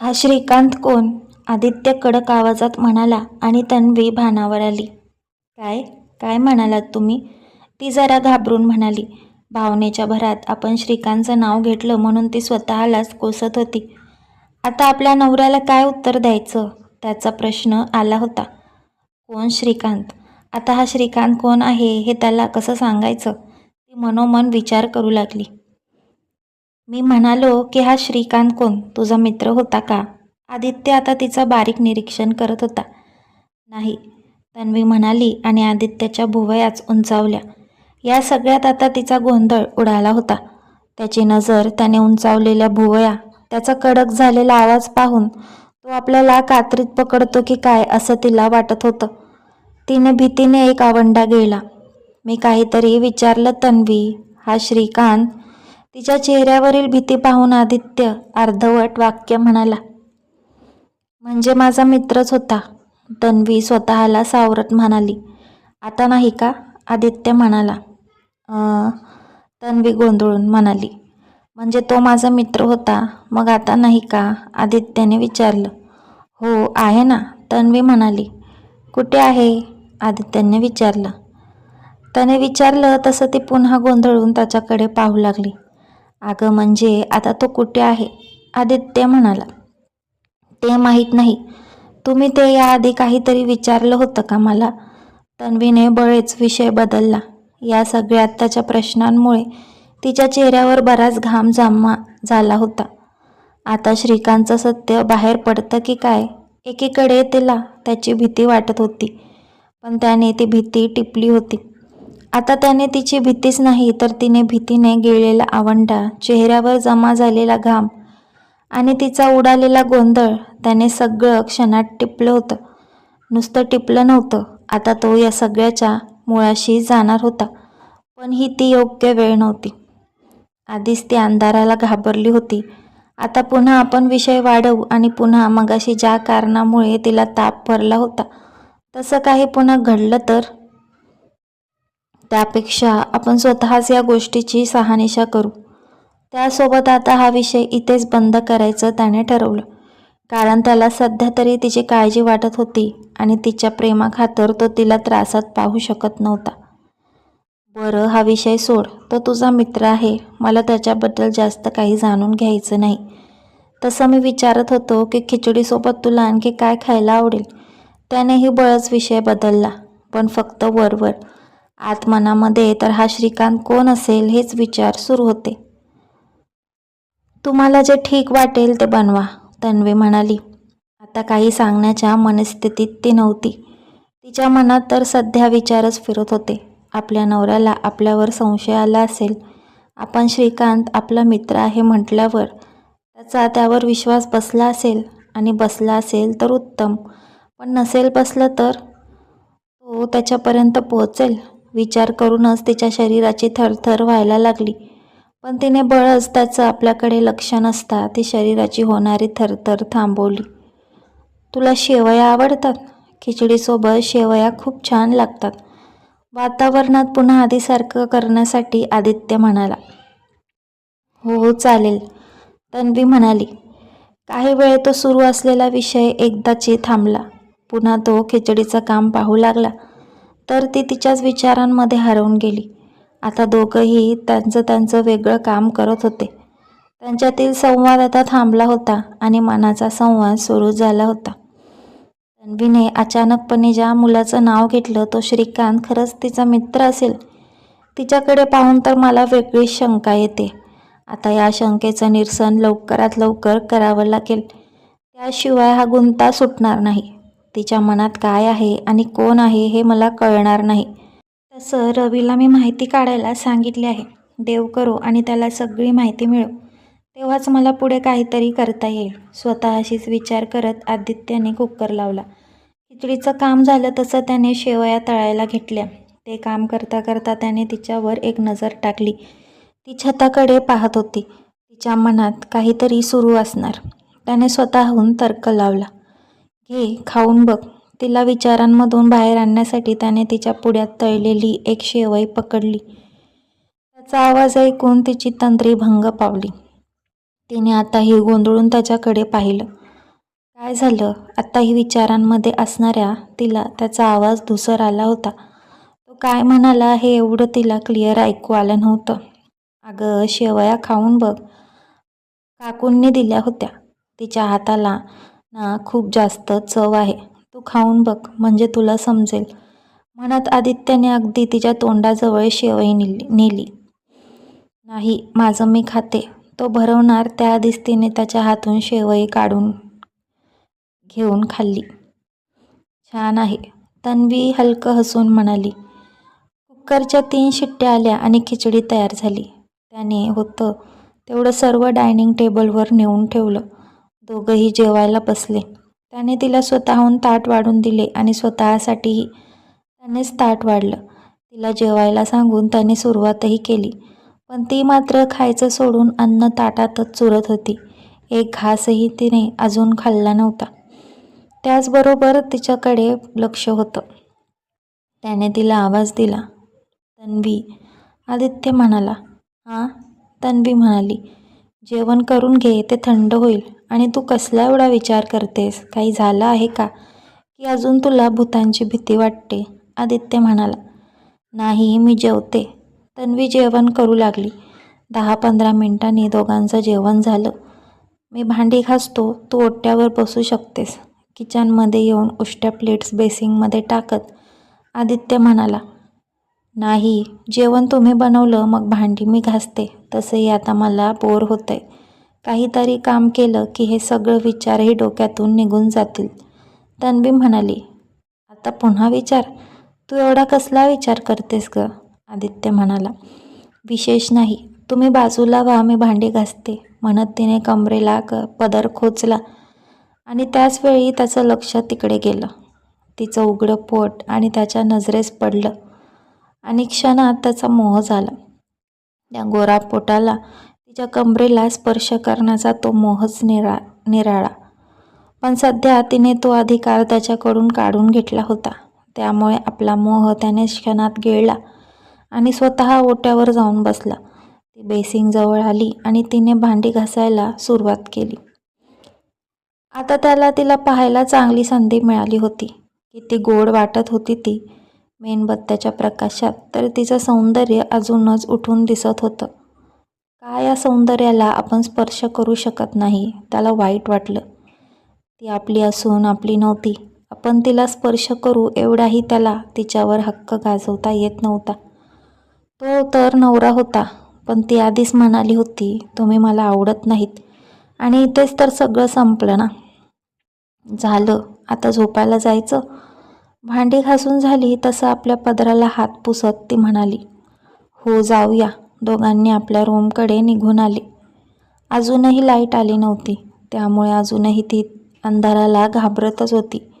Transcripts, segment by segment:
हा श्रीकांत कोण? आदित्य कडक आवाजात म्हणाला आणि तन्वी भानावर आली. काय? काय म्हणालात तुम्ही? ती जरा घाबरून म्हणाली. भावनेच्या भरात आपण श्रीकांतचं नाव घेतलं म्हणून ती स्वतःलाच कोसत होती. आता आपल्या नवऱ्याला काय उत्तर द्यायचं? त्याचा प्रश्न आला होता. कोण श्रीकांत? आता हा श्रीकांत कोण आहे हे त्याला कसं सांगायचं? ती मनोमन विचार करू लागली. मी म्हणालो की हा श्रीकांत कोण? तुझा मित्र होता का? आदित्य आता तिचं बारीक निरीक्षण करत होता. नाही तन्वी म्हणाली आणि आदित्याच्या भुवयाच उंचावल्या. या सगळ्यात आता तिचा गोंधळ उडाला होता. त्याची नजर त्याने उंचावलेल्या भुवया त्याचा कडक झालेला आवाज पाहून तो आपल्याला कात्रीत पकडतो की काय असं तिला वाटत होतं. तिने भीतीने एक आवंडा गेला. मी काहीतरी विचारलं तन्वी हा श्रीकांत तिच्या चेहऱ्यावरील भीती पाहून आदित्य अर्धवट वाक्य म्हणाला म्हणजे माझा मित्रच होता तन्वी स्वतःला सावरत म्हणाली आता नाही का आदित्य म्हणाला तन्वी गोंधळून म्हणाली म्हणजे तो माझा मित्र होता. मग आता नाही का आदित्याने विचारलं हो आहे ना तन्वी म्हणाली कुठे आहे आदित्यने विचारलं त्याने विचारलं तसं ती पुन्हा गोंधळून त्याच्याकडे पाहू लागली. अगं म्हणजे आता तो कुठे आहे? आदित्य म्हणाला. ते माहीत नाही. तुम्ही ते याआधी काहीतरी विचारलं होतं का मला? तन्वीने बळेच विषय बदलला. या सगळ्यात त्याच्या प्रश्नांमुळे तिच्या चेहऱ्यावर बराच घाम जामा झाला होता. आता श्रीकांतचं सत्य बाहेर पडतं की काय? एकीकडे तिला त्याची भीती वाटत होती. पण त्याने ती भीती टिपली होती. आता त्याने तिची भीतीच नाही तर तिने भीतीने गिळलेला आवंडा चेहऱ्यावर जमा झालेला घाम आणि तिचा उडालेला गोंधळ त्याने सगळं क्षणात टिपलं होतं. नुसतं टिपलं नव्हतं. आता तो या सगळ्याच्या मुळाशी जाणार होता. पण ही ती योग्य वेळ नव्हती. आधीच ती अंधाराला घाबरली होती. आता पुन्हा आपण विषय वाढवू आणि पुन्हा मगाशी ज्या कारणामुळे तिला ताप भरला होता तसं काही पुन्हा घडलं तर? त्यापेक्षा आपण स्वतःच या गोष्टीची सहानिशा करू. त्यासोबत आता हा विषय इथेच बंद करायचं त्याने ठरवलं. कारण त्याला सध्या तरी तिची काळजी वाटत होती आणि तिच्या प्रेमाखातर तो तिला त्रासात पाहू शकत नव्हता. बरं हा विषय सोड. तो तुझा मित्र आहे. मला त्याच्याबद्दल जास्त काही जाणून घ्यायचं नाही. तसं मी विचारत होतो की खिचडीसोबत तुला आणखी काय खायला आवडेल? त्यानेही बळच विषय बदलला. पण फक्त वरवर. आत्मनामध्ये तर हा श्रीकांत कोण असेल हेच विचार सुरू होते. तुम्हाला जे ठीक वाटेल ते बनवा तन्वी म्हणाली. आता काही सांगण्याच्या मनस्थितीत ती नव्हती. तिच्या मनात तर सध्या विचारच फिरत होते. आपल्या नवऱ्याला आपल्यावर संशय आला असेल. आपण श्रीकांत आपला मित्र आहे म्हटल्यावर त्याचा त्यावर विश्वास बसला असेल आणि बसला असेल तर उत्तम. पण नसेल बसलं तर तो त्याच्यापर्यंत पोहोचेल. विचार करूनच तिच्या शरीराची थरथर व्हायला लागली. पण तिने बळ असताचं आपल्याकडे लक्ष नसता ती शरीराची होणारी थरथर थांबवली. तुला शेवया आवडतात? खिचडीसोबत शेवया खूप छान लागतात. वातावरणात पुन्हा आधीसारखं करण्यासाठी आदित्य म्हणाला. हो हो चालेल तन्वी म्हणाली. काही वेळ तो सुरू असलेला विषय एकदाची थांबला. पुन्हा तो खिचडीचं काम पाहू लागला. तर ती तिच्याच विचारांमध्ये हरवून गेली. आता दोघंही त्यांचं त्यांचं वेगळं काम करत होते. त्यांच्यातील संवाद आता थांबला होता आणि मनाचा संवाद सुरू झाला होता. तन्वीने अचानकपणे ज्या मुलाचं नाव घेतलं तो श्रीकांत खरंच तिचा मित्र असेल. तिच्याकडे पाहून तर मला वेगळीच शंका येते. आता या शंकेचं निरसन लवकरात लवकर करावं लागेल. त्याशिवाय हा गुंता सुटणार नाही. तिच्या मनात काय आहे आणि कोण आहे हे मला कळणार नाही. तसं रवीला मी माहिती काढायला सांगितले आहे. देव करो आणि त्याला सगळी माहिती मिळो. तेव्हाच मला पुढे काहीतरी करता येईल. स्वतःशीच विचार करत आदित्याने कुकर लावला. खिचडीचं काम झालं तसं त्याने शेवया तळायला घेतल्या. ते काम करता करता त्याने तिच्यावर एक नजर टाकली. ती छताकडे पाहत होती. तिच्या मनात काहीतरी सुरू असणार. त्याने स्वतःहून तर्क लावला. घे खाऊन बघ. तिला विचारांमधून बाहेर आणण्यासाठी त्याने तिच्या पुढ्यात तळलेली एक शेवई पकडली. त्याचा आवाज ऐकून तिची तंत्री भंग पावली. तिने आताही गोंधळून त्याच्याकडे पाहिलं. काय झालं? आत्ताही विचारांमध्ये असणाऱ्या तिला त्याचा आवाज धुसर आला होता. तो काय म्हणाला हे एवढं तिला क्लिअर ऐकू आलं नव्हतं. अगं शेवया खाऊन बघ. काकूंनी दिल्या होत्या. तिच्या हाताला ना खूप जास्त चव आहे. तू खाऊन बघ म्हणजे तुला समजेल. म्हणत आदित्याने अगदी तिच्या तोंडाजवळ शेवई नेली नेली. नाही माझं मी खाते. तो भरवणार त्याआधीच तिने त्याच्या हातून शेवई काढून घेऊन खाल्ली. छान आहे. तन्वी हलकं हसून म्हणाली. कुकरच्या तीन शिट्ट्या आल्या आणि खिचडी तयार झाली. त्याने होतं तेवढं सर्व डायनिंग टेबलवर नेऊन ठेवलं. दोघंही जेवायला बसले. त्याने तिला स्वतःहून ताट वाढून दिले आणि स्वतःसाठीही त्यानेच ताट वाढलं. तिला जेवायला सांगून त्याने सुरुवातही केली. पण ती मात्र खायचं सोडून अन्न ताटातच चुरत होती. एक घासही तिने अजून खाल्ला नव्हता. त्याचबरोबर तिच्याकडे लक्ष होतं. त्याने तिला आवाज दिला. तन्वी आदित्य म्हणाला. हां? तन्वी म्हणाली. जेवण करून घे ते थंड होईल. आणि तू कसला एवढा विचार करतेस? काही झालं आहे का? की अजून तुला भूतांची भीती वाटते आदित्य म्हणाला. नाही मी जेवते. तन्वी जेवण करू लागली. दहा पंधरा मिनिटांनी दोघांचं जेवण झालं. मी भांडी घासतो तू ओट्यावर बसू शकतेस. किचनमध्ये येऊन उष्ट्या प्लेट्स बेसिंगमध्ये टाकत आदित्य म्हणाला. नाही जेवण तुम्ही बनवलं मग भांडी मी घासते. तसंही आता मला बोर होतं आहे काहीतरी काम केलं की हे सगळं विचारही डोक्यातून निघून जातील. तन्वी म्हणाली आता पुन्हा विचार? तू एवढा कसला विचार करतेस ग? आदित्य म्हणाला विशेष नाही. तुम्ही बाजूला व्हा मी भांडी घासते. म्हणत तिने कमरेला क पदर खोचला आणि त्याच वेळी त्याचं लक्ष तिकडे गेलं. तिचं उघडं पोट आणि त्याच्या नजरेस पडलं आणि क्षणात त्याचा मोह झाला. त्या गोरा पोटाला तिच्या कमरेला स्पर्श करण्याचा तो मोहच निरा निराळा. पण सध्या तिने तो अधिकार त्याच्याकडून काढून घेतला होता. त्यामुळे आपला मोह त्याने क्षणात गिळला आणि स्वतः ओट्यावर जाऊन बसला. ती बेसिंगजवळ आली आणि तिने भांडी घासायला सुरुवात केली. आता त्याला तिला पाहायला चांगली संधी मिळाली होती. किती गोड वाटत होती ती. मेणबत्त्याच्या प्रकाशात तर तिचं सौंदर्य अजूनच उठून दिसत होतं. या सौंदर्याला आपण स्पर्श करू शकत नाही? त्याला वाईट वाटलं. ती आपली असून आपली नव्हती. आपण तिला स्पर्श करू एवढाही त्याला तिच्यावर हक्क गाजवता येत नव्हता. तो तर नवरा होता पण ती आधीच म्हणाली होती तुम्ही मला आवडत नाहीत. आणि इथेच तर सगळं संपलं ना. झालं. आता झोपायला जायचं. भांडी घासून झाली तसं आपल्या पदराला हात पुसत ती म्हणाली हो जाऊया. दोघांनी आपल्या रूमकडे निघून आले. अजूनही लाइट आली नव्हती त्यामुळे अजूनही ती अंधाराला घाबरतच होती.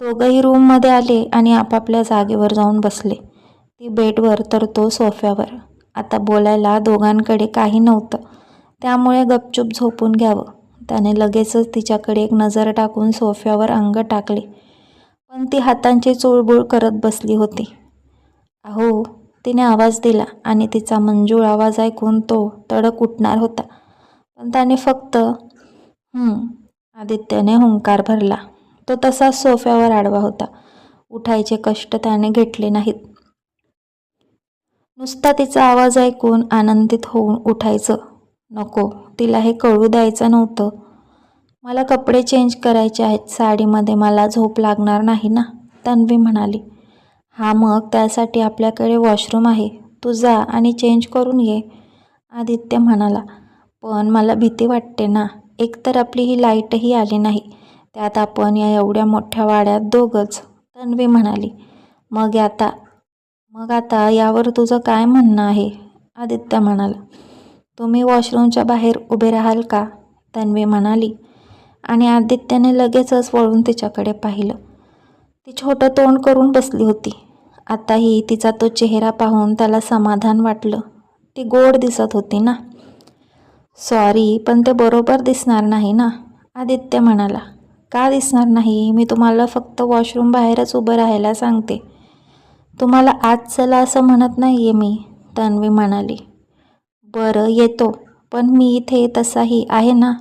दोघंही रूममध्ये आले आणि आपापल्या जागेवर जाऊन बसले. ती बेडवर तर तो सोफ्यावर. आता बोलायला दोघांकडे काही नव्हतं. त्यामुळे गपचूप झोपून घ्यावं. त्याने लगेचच तिच्याकडे एक नजर टाकून सोफ्यावर अंग टाकले. पण ती हातांची चुळबुळ करत बसली होती. अहो तिने आवाज दिला आणि तिचा मंजूळ आवाज ऐकून तो तडक उठणार होता. पण त्याने फक्त आदित्यने हुंकार भरला. तो तसाच सोफ्यावर आडवा होता. उठायचे कष्ट त्याने घेतले नाहीत. नुसता तिचा आवाज ऐकून आनंदित होऊन उठायचं. नको तिला हे कळू द्यायचं नव्हतं. मला कपडे चेंज करायचे आहेत. साडीमध्ये मला झोप लागणार नाही ना तन्वी म्हणाली. हा मग त्यासाठी आपल्याकडे वॉशरूम आहे. तू जा आणि चेंज करून ये आदित्य म्हणाला. पण मला भीती वाटते ना एकतर आपली ही लाईटही आली नाही. त्यात आपण या एवढ्या मोठ्या वाड्यात दोघंच तन्वी म्हणाली. मग आता मग आता यावर तुझं काय म्हणणं आहे? आदित्य म्हणाला. तुम्ही वॉशरूमच्या बाहेर उभे राहाल का? तन्वी म्हणाली. आणि आदित्यने लगेचच वळून तिच्याकडे पाहिलं. ती छोटं तोंड करून बसली होती. आताही तिचा तो चेहरा पाहून त्याला समाधान वाटलं. ती गोड दिसत होती ना? सॉरी पण ते बरोबर दिसणार नाही ना? आदित्य म्हणाला. का दिसणार नाही? मी तुम्हाला फक्त वॉशरूम बाहेरच उभं राहायला सांगते. तुम्हाला आज चला असं म्हणत नाही आहे मी तन्वी म्हणाली. बरं येतो. पण मी इथे तसाही आहे ना?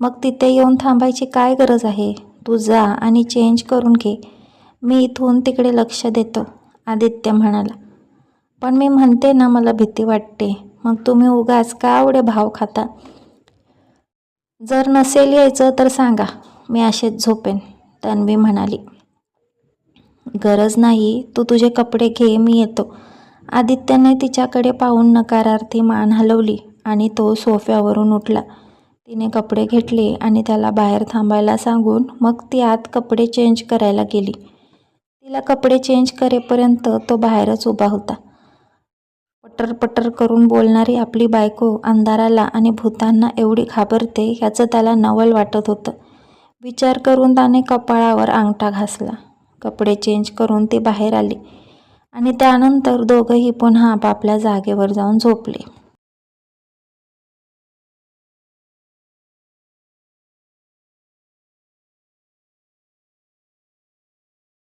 मग तिथे येऊन थांबायची काय गरज आहे? तू जा आणि चेंज करून घे. मी इथून तिकडे लक्ष देतो. आदित्य म्हणाला पण मी म्हणते ना मला भीती वाटते. मग तुम्ही उगाच का एवढे भाव खाता? जर नसेल यायचं तर सांगा मी असेच झोपेन. तन्वी म्हणाली गरज नाही तू तुझे कपडे घे मी येतो. आदित्यने तिच्याकडे पाहून नकारार्थी मान हलवली आणि तो सोफ्यावरून उठला. तिने कपडे घेतले आणि त्याला बाहेर थांबायला सांगून मग ती आत कपडे चेंज करायला गेली. तिला कपडे चेंज करेपर्यंत तो बाहेरच उभा होता. पटर पटर करून बोलणारी आपली बायको अंधाराला आणि भूतांना एवढी घाबरते ह्याचं त्याला नवल वाटत होतं. विचार करून त्याने कपाळावर अंगठा घासला. कपडे चेंज करून ती बाहेर आली आणि त्यानंतर दोघंही पुन्हा आपापल्या जागेवर जाऊन झोपले.